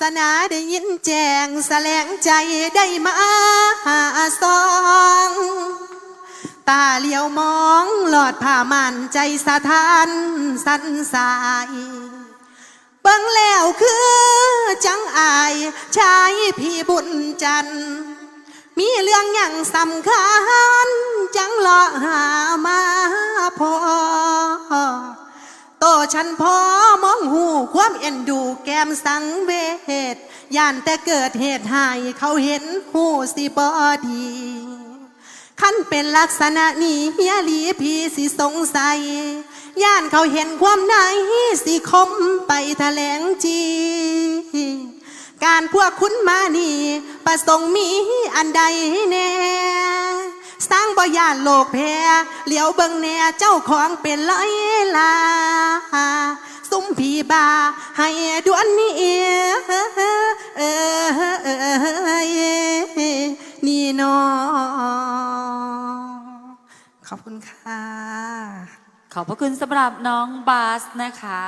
สนาได้ยินแจงแสลงใจได้มาหาซองตาเหลียวมองหลอดผ้ามันใจสะท้านสันสายเบิ่งแล้วคือจังอายชายพี่บุญจันทร์มีเรื่องอย่างสำคัญจังเลาะหา ฉันพอมองหูความเอ็นดูแก้มสังเวชย่านแต่เกิดเหตุให้เขาเห็นหูสิบอดีขั้นเป็นลักษณะนี้เฮียลีพีสิสงสัย ย่านเขาเห็นความในสิคมไปแถลงจี การพวกคุณมานี่ ประสงค์มีอันใดแน่ ยานโลกแพ้เหลียวเบิงแน่เจ้าของเป็นร้อยลาซุ้มผีบาให้ดวนนี้เออนี่นอขอบคุณค่ะ ขอบพระคุณสำหรับน้องบาสนะคะ